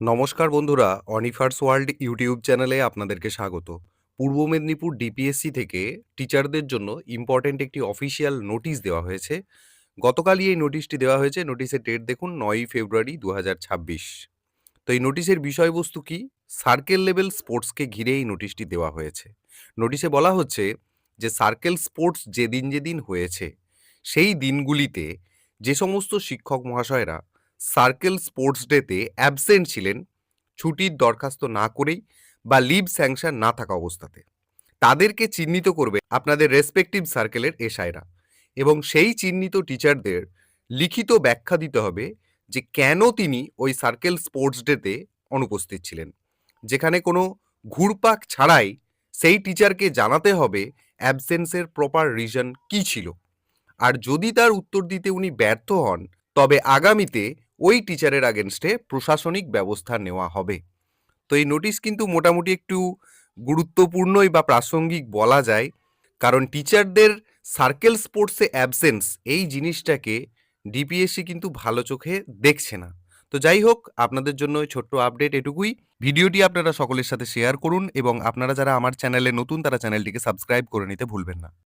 নমস্কার বন্ধুরা, অনিফার্স world YouTube চ্যানেলে আপনাদেরকে স্বাগত। পূর্ব মেদিনীপুর ডিপিএসসি থেকে টিচারদের জন্য ইম্পর্ট্যান্ট একটি অফিসিয়াল নোটিশ দেওয়া হয়েছে। গতকালই এই নোটিশটি দেওয়া হয়েছে। নোটিশের ডেট দেখুন, নয়ই ফেব্রুয়ারি দু হাজার ছাব্বিশ। তো এই নোটিশের বিষয়বস্তু কি? সার্কেল লেভেল স্পোর্টসকে ঘিরে এই নোটিশটি দেওয়া হয়েছে। নোটিশে বলা হচ্ছে যে সার্কেল স্পোর্টস যেদিন যেদিন হয়েছে, সেই দিনগুলিতে যে সমস্ত শিক্ষক মহাশয়রা সার্কেল স্পোর্টস ডেতে অ্যাবসেন্ট ছিলেন ছুটির দরখাস্ত না করেই বা লিভ স্যাংশন না থাকা অবস্থাতে। তাদেরকে চিহ্নিত করবে আপনাদের রেসপেক্টিভ সার্কেলের এসআইরা এবং সেই চিহ্নিত টিচারদের লিখিত ব্যাখ্যা দিতে হবে যে কেন তিনি ওই সার্কেল স্পোর্টস ডেতে অনুপস্থিত ছিলেন। যেখানে কোনো ঘুরপাক ছাড়াই সেই টিচারকে জানাতে হবে অ্যাবসেন্সের প্রপার রিজন কী ছিল। আর যদি তার উত্তর দিতে উনি ব্যর্থ হন, তবে আগামীতে ওই টিচারের আগেনস্টে প্রশাসনিক ব্যবস্থা নেওয়া হবে। তো এই নোটিশ কিন্তু মোটামুটি একটু গুরুত্বপূর্ণই বা প্রাসঙ্গিক বলা যায়, কারণ টিচারদের সার্কেল স্পোর্টসে অ্যাবসেন্স এই জিনিসটাকে ডিপিএসসি কিন্তু ভালো চোখে দেখছে না। তো যাই হোক, আপনাদের জন্য ছোট্ট আপডেট এটুকুই। ভিডিওটি আপনারা সকলের সাথে শেয়ার করুন এবং আপনারা যারা আমার চ্যানেলে নতুন, তারা চ্যানেলটিকে সাবস্ক্রাইব করে নিতে ভুলবেন না।